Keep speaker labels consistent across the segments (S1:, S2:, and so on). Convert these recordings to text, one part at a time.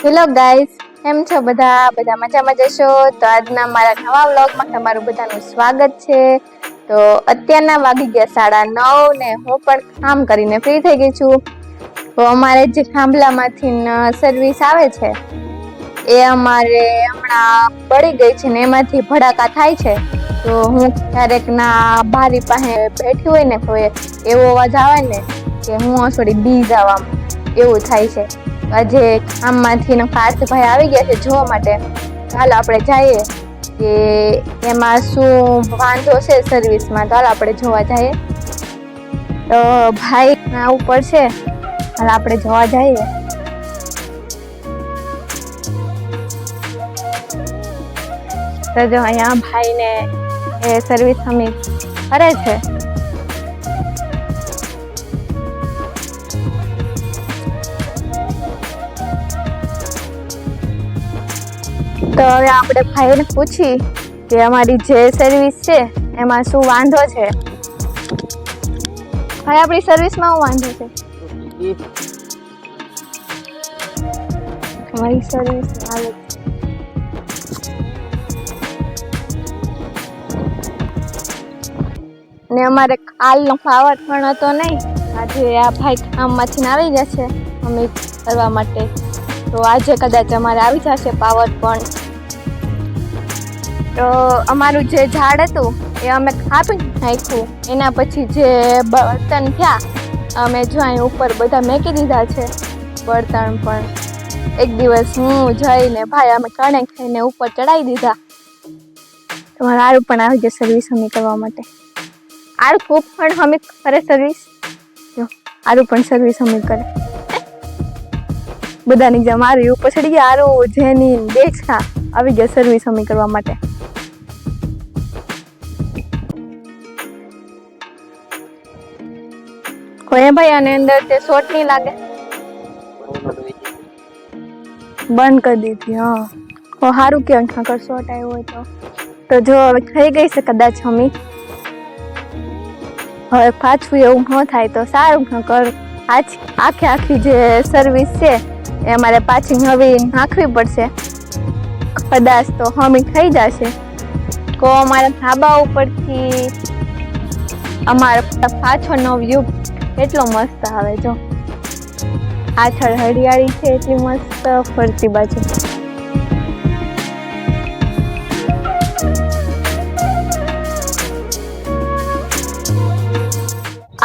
S1: Hello guys કેમ છો બધા? બધા મજામાં જશો તો આજના મારા નવા વ્લોગમાં તમારું બધાનું સ્વાગત છે. તો અત્યારના વાગી ગયા સાડા નવ ને હું પણ કામ કરીને ફ્રી થઈ ગઈ છું. તો અમારે જે ખાંભલામાંથી સર્વિસ આવે છે, એ અમારે હમણાં પડી ગઈ છે ને એમાંથી ભડાકા થાય છે. તો હું ક્યારેક ના બારી પાસે બેઠી હોય ને કોઈ એવો અવાજ આવે ને કે હું થોડી બી જવા એવું થાય છે. આજે આમમાંથી પાર્થભાઈ આવી ગયા છે જોવા માટે. ચાલો આપણે જઈએ કે એમાં શું વાંધો છે સર્વિસમાં હાલ આપણે જોવા જઈએ. તો ભાઈ આવું પડશે હાલ આપણે જોવા જઈએ. તો જો અહીંયા ભાઈને એ સર્વિસ અમે કરે છે. તો હવે આપણે ભાઈને પૂછી કે અમારી જે સર્વિસ છે, એમાં શું વાંધો છે? ભાઈ, આપણી સર્વિસમાં શું વાંધો છે? અમારી સર્વિસ હાલત ને અમારે કાલનો ફાવટ પણ હતો નહીં. આજે આ ભાઈ કામમાંથી આવી છે અમે કરવા માટે. તો આજે કદાચ અમારે આવી જશે પાવર પણ. તો અમારું જે ઝાડ હતું, એ અમે કાપી નાખ્યું. એના પછી જે બળતણ થયા, અમે જો અહીં ઉપર બધા મેકી દીધા છે. બળતણ પણ એક દિવસ હું જઈને ભાઈ અમે કણે ખાઈને ઉપર ચડાવી દીધા. તમારે આરું પણ આવી જાય સર્વિસ અમે કરવા માટે. આરું ખૂબ પણ અમે કરે સર્વિસ જો આરું પણ સર્વિસ અમે કરે. બધાની જેમ આરું ઉપર ચડી ગયા આરું જેની દેખા આવી ગયા સર્વિસ અમે કરવા માટે. કોઈ ભાઈ આની અંદર તે શોર્ટ નહીં લાગે. બંધ કરી દીધી, હા. તો સારું કે નકર શોર્ટ આવ્યો હોય તો. તો જો હવે થઈ ગઈ છે કદાચ અમી હવે પાછું એવું ન થાય તો સારું નકર આજ આખે આખી જે સર્વિસ છે, એ અમારે પાછી નવી નાખવી પડશે. કદાચ તો હમી થઈ જશે. તો અમારા ધાબા ઉપરથી અમારા પાછળનો વ્યૂ એટલો મસ્ત આવે જો. પાછળ હરિયાળી છે એટલી મસ્ત ફરતી બાજુ.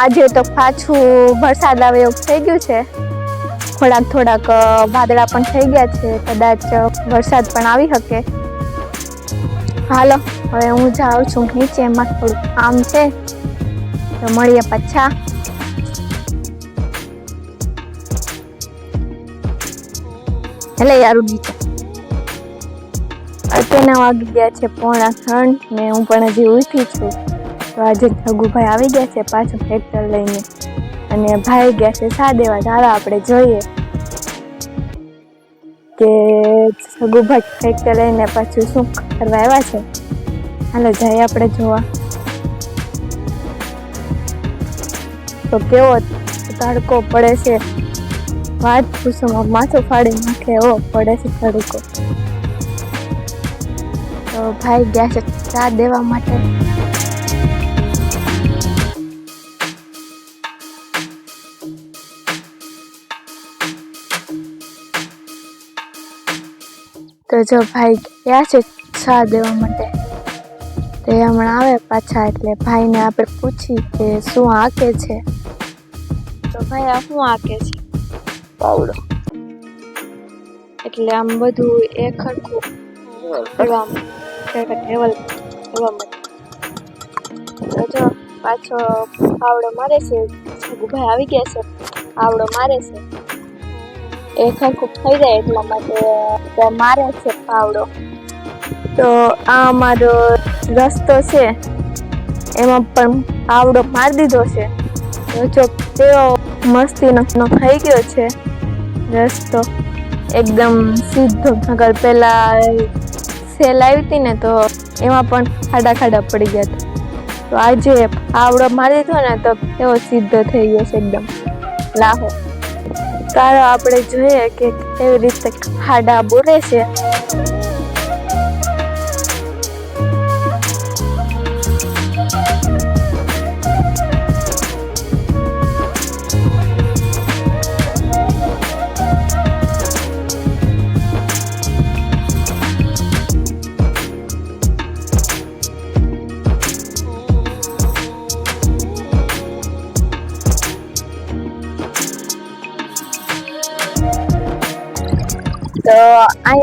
S1: આજે તો પાછું વરસાદ આવે એવું થઈ ગયું છે. થોડાક થોડાક વાદળા પણ થઈ ગયા છે. કદાચ વરસાદ પણ આવી શકે. હાલો, હવે હું જાઉં છું નીચે એમાં થોડું કામ છે. તો મળીએ પાછા. એટલે યાર નીચે અત્યારના વાગી ગયા છે પોણા ત્રણ ને હું પણ હજી ઉઠી છું. તો આજે જગુભાઈ આવી ગયા છે પાછું ટ્રેક્ટર લઈને. અને ભાઈ ગયા છે સા દેવા ચાલો આપણે જોઈએ. કે જગુભાઈ ટ્રેક્ટર લઈને પાછું શું કરવા આવ્યા છે? હાલો જઈએ આપણે જોવા. તો કેવો તડકો પડે છે? વાત પૂછોમાં માથું ફાડી નાખે એવો પડે છે તડકો. તો ભાઈ ગયા છે ચા દેવા માટે. તો જો ભાઈ ગયા છે ચા દેવા માટે, તે હમણાં આવે પાછા, એટલે ભાઈને આપણે પૂછી કે શું આંકે છે. તો ભાઈ આ શું આંકે છે? પાવડો એટલે આમ બધું એ ખરખું કરવા ટેબલ કરવા માટે જો, પાછો પાવડો મારે છે ભાઈ આવી ગયા છે, પાવડો મારે છે. એ ખરખું થઈ જાય એટલા માટે મારે છે પાવડો. તો આ અમારો રસ્તો છે, એમાં પણ પાવડો મારી દીધો છે. જો તેઓ મસ્તીનો નો થઈ ગયો છે. રસ્તો એકદમ સીધો નગર પહેલાં સેલ આવી હતી ને તો એમાં પણ ખાડા ખાડા પડી ગયા હતા. તો આજે આવડો મારી દીધો ને તો એવો સીધો થઈ ગયો છે એકદમ. લાહો તારો આપણે જોઈએ કે કેવી રીતે ખાડા બોરે છે.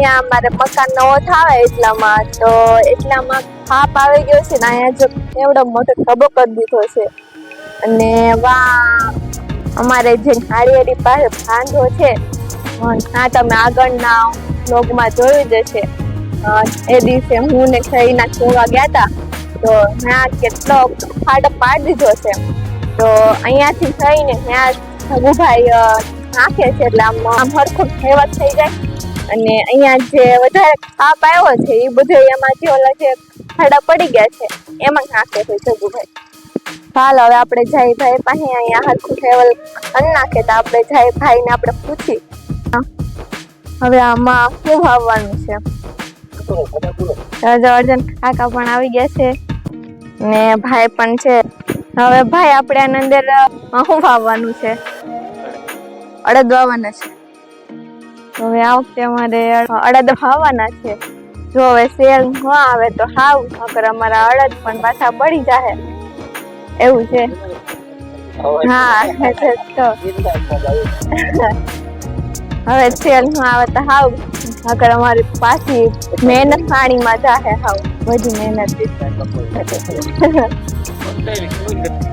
S1: અહીંયા અમારે મકાન નવો થાય એટલામાં, તો એટલામાં થાપ આવી ગયો છે ને અહીંયા જો એવડો મોટો ટબો કરી દીધો છે. અને વા અમારે જે નાળિયેરી પાસે બાંધો છે હા તમે આગળના બ્લોગમાં જોયું જ હશે. એ દિવસે હું ને ખરીના જોવા ગયા હતા તો ત્યાં કેટલો ફાટ પાડી દીધો છે. તો અહીંયાથી થઈને ત્યાં ભગુભાઈ નાખે છે એટલે આમ આમ હરખું ફેવર થઈ જાય. અને અહીંયા જે વધારે કાપ આવ્યો છે, એ બધો એમાં જે ઓલા જે ખાડા પડી ગયા છે, એમાં નાખે છે જગુભાઈ. હાલ હવે આપણે જાય ભાઈ પાસે અહીંયા હરખું ફેવલ અન નાખે તો આપણે જાય ભાઈને આપણે પૂછી. હવે આમાં શું વાવવાનું છે? અર્જન કાકા પણ આવી ગયા છે ને ભાઈ પણ છે. હવે ભાઈ આપણે આની અંદર શું વાવવાનું છે? અડદ વાવવાના છે. હવે આ વખતે અમારે અડદ વાવવાના છે. જો હવે સેલ ન આવે તો હાવ નકર અમારા અડદ પણ પાછા પડી જાહે. એવું છે. હા તો. હવે સેલ ન આવે તો હાવ નકર અમારી પાછી મહેનત પાણીમાં જાહે હાવ. બધી મહેનત.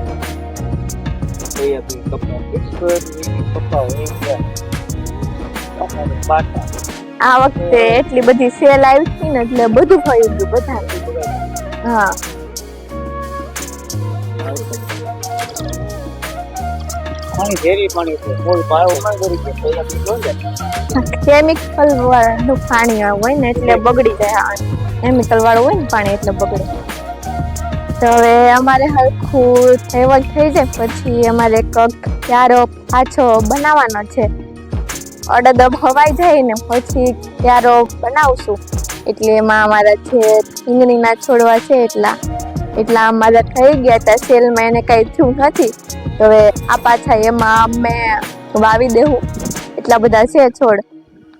S1: આ વખતે એટલી બધી સેલ આવી હતી ને એટલે બધું થયું હતું બધા હા.
S2: પાણી ઝેરી પાણી છે. કોઈ પાયો ના કરી કે પહેલા પીધો ને.
S1: કેમિકલ વાળું પાણી હોય ને એટલે બગડી જાય કેમિકલ વાળું હોય ને પાણી એટલે બગડે. તો હવે અમારે હરખું એવો થઈ જાય. પછી અમારે કક ક્યારો પાછો બનાવવાનો છે. અડદ હવાઈ જાય ને પછી ક્યારો બનાવશું. એટલે એમાં અમારા જે રીંગણીના છોડવા છે એટલા એટલા અમારા થઈ ગયા હતા સેલમાં એને કાંઈ થયું નથી. હવે આ પાછા એમાં મેં વાવી દેવું એટલા બધા છે છોડ.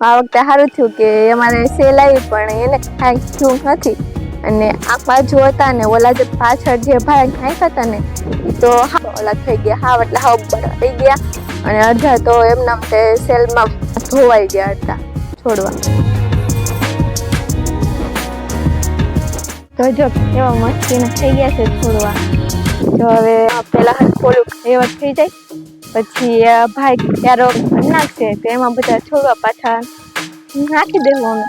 S1: આ વખતે સારું થયું કે અમારે સેલ આવી પણ એને કાંઈ થયું નથી. અને આ જોતા ને ઓલા જે પાછળ જે ભાઈ નાખ્યા હતા ને, તો હા, ઓલા થઈ ગયા. હાવ એટલે હાવ થઈ ગયા. અને અડધા તો એમના તે સેલમાં ધોવાઈ ગયા હતા છોડવા. તો જો, એવા મસ્તીના થઈ ગયા છે છોડવા. તો હવે પેલા થોડુંક એવા થઈ જાય. પછી ભાઈ ક્યારો નાખશે તો એમાં બધા છોડવા પાછા નાખી દેવું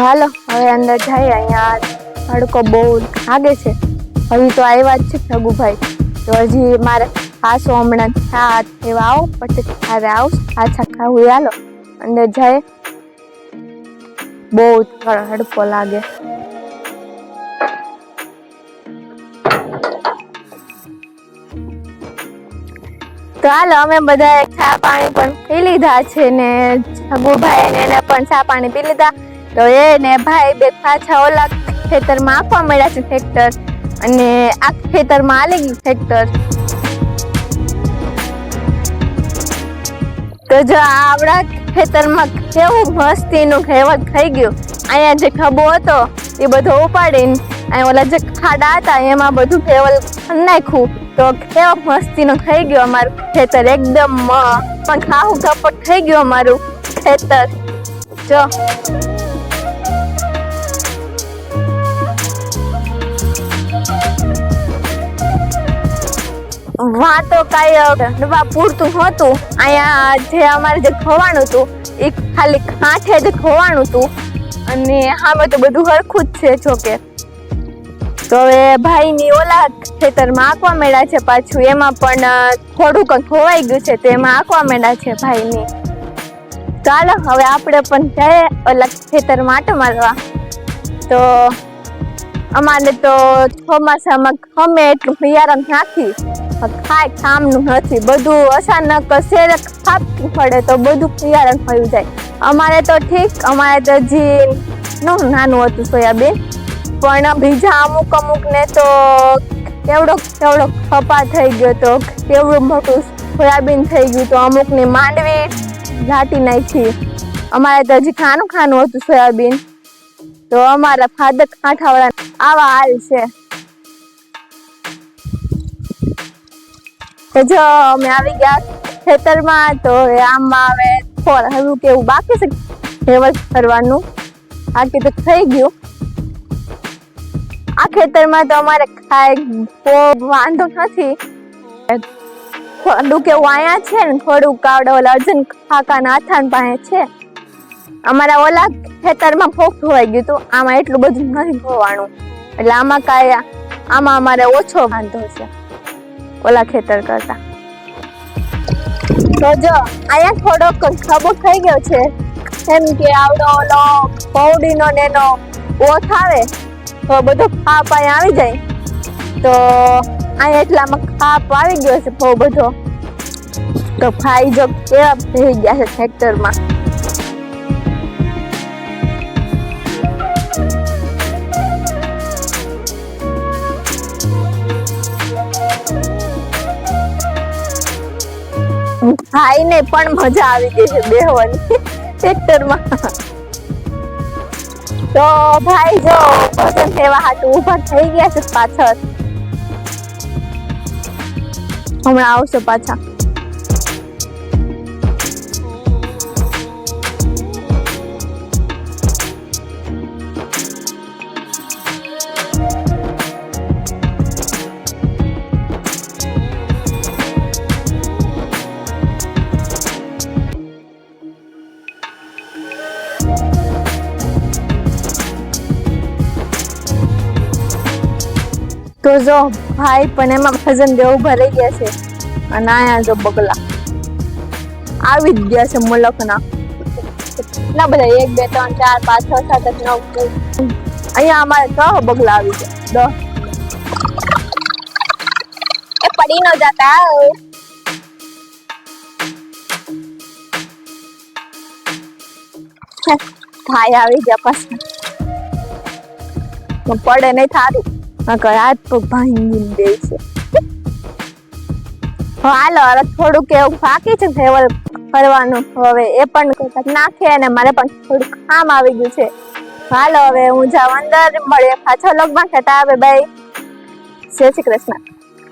S1: હાલો, હવે અંદર જાય અહીંયા હડકો બહુ લાગે છે. હજી તો આવ્યા જ છે રઘુભાઈ તો હજી મારે પાછો હમણાં હા એવા આવો પછી તારે આવ છક્કા હાલો. અંદર જાય. બહુ હડકો લાગે. તો હાલો, અમે બધા ચા પાણી પણ પી લીધા છે ને જગુભાઈ ને એને પણ ચા પાણી પી લીધા. તો એ ને ભાઈ બે પાછા ઓલા ખેતરમાં આપવા મળ્યા છે ટ્રેક્ટર અને આ ખેતરમાં આલે ગયું ટ્રેક્ટર તો જો આ આપણા ખેતરમાં કેવું મસ્તીનું ખેવત થઈ ગયું. અહીંયા જે ખબો હતો, એ બધો ઉપાડીને અહીંયા ઓલા જે ખાડા હતા, એમાં બધું કેવલ નાખ્યું. તો કેવો મસ્તીનું થઈ ગયું અમારું ખેતર, એકદમ પણ ખાવું કપટ થઈ ગયું અમારું ખેતર. જો. વાં તો કાંઈ નવા પૂરતું નહોતું અહીંયા જે અમારે જે ખોવાનું હતું, એ ખાલી કાંઠે જ ખોવાનું હતું. અને આમાં તો બધું હરખું જ છે જોકે. તો હવે ભાઈની ઓલા ખેતરમાં આંકવા મેળા છે પાછું. એમાં પણ થોડુંક ખોવાઈ ગયું છે, તો એમાં આંકવા મેળા છે ભાઈની. ચાલો, હવે આપણે પણ જઈએ ઓલા ખેતર માટે મારવા. તો અમારે તો ચોમાસામાં ગમે એટલું બિયારણ નાખી. ખાય કામનું નથી, બધું અચાનક શેરે થાપી પડે તો બધું પિયારણ થયું જાય. અમારે તો ઠીક, અમારે તો નું નાનું હતું સોયાબીન, પણ બીજા અમુક અમુક ને તો કેવડો કેવડો ખપા થઈ ગયો તો, કેવડું મોટું સોયાબીન થઈ ગયું તો અમુકની માંડવી ઘાટી નાખી. અમારે તો હજી ખાનું ખાનું હતું સોયાબીન. તો અમારા ફાદક કાંઠાવાળા આવા હાલ છે. તો જો અમે આવી ગયા ખેતરમાં, તો આમમાં આમાં હવે ફળ હજુ કેવું બાકી છે હેવલ કરવાનું બાકી તો થઈ ગયું. આ ખેતરમાં તો અમારે ખાય બહુ વાંધો નથી. થોડું કેવું અહીંયા છે ને થોડું કાવડો ઓલા અર્જુન કાકા નાથાન પાસે છે. અમારા ઓલા ખેતરમાં ફોક ધોવાઈ ગયું હતું. આમાં એટલું બધું નથી ધોવાનું. એટલે આમાં કાંઈ, આમાં અમારે ઓછો વાંધો છે. ઓલા ખેતર કરતા. તો જો, અહીંયા થોડોક ખબો થઈ ગયો છે. એમ કે આવડો ઓલો પૌડીનો ને એનો ઓથ આવે, તો બધો ખાપ અહીંયા આવી જાય. તો અહીંયા એટલામાં ખાપ આવી ગયો છે, બહુ બધો. તો ભાઈ જો કેવા થઈ ગયા છે ટ્રેક્ટરમાં ભાઈ ને પણ મજા આવી ગઈ છે બેહવાની ટ્રેક્ટરમાં તો ભાઈ જો, ભોજન સેવા હાટું ઊભા થઈ ગયા છે પાછળ. હમણાં આવશે પાછા. તો જો, ભાઈ પણ એમાં ભજન દેવું ભરાઈ ગયા છે. અને આયા જો બગલા. આવી જ ગયા છે મુલકના. કેટલા બધા, એક, બે, ત્રણ, ચાર, પાંચ, છ, સાત, આઠ, નવ અહીંયા અમારે દહ બગલા આવી ગયા. દો એ પડી ન જાતા ભાઈ આવી ગયા પાછા. પડે નહીં થારું. નકર હાથ પગ ભાંગી દે છે. હાલો, હવે થોડુંક એવું બાકી છે ફેવર કરવાનું. હવે એ પણ નાખે અને મારે પણ થોડુંક કામ આવી ગયું છે. હાલો, હવે હું જાઉં અંદર, મળીએ પાછો લોગમાં કહેતા હવે બાય જય શ્રી કૃષ્ણ.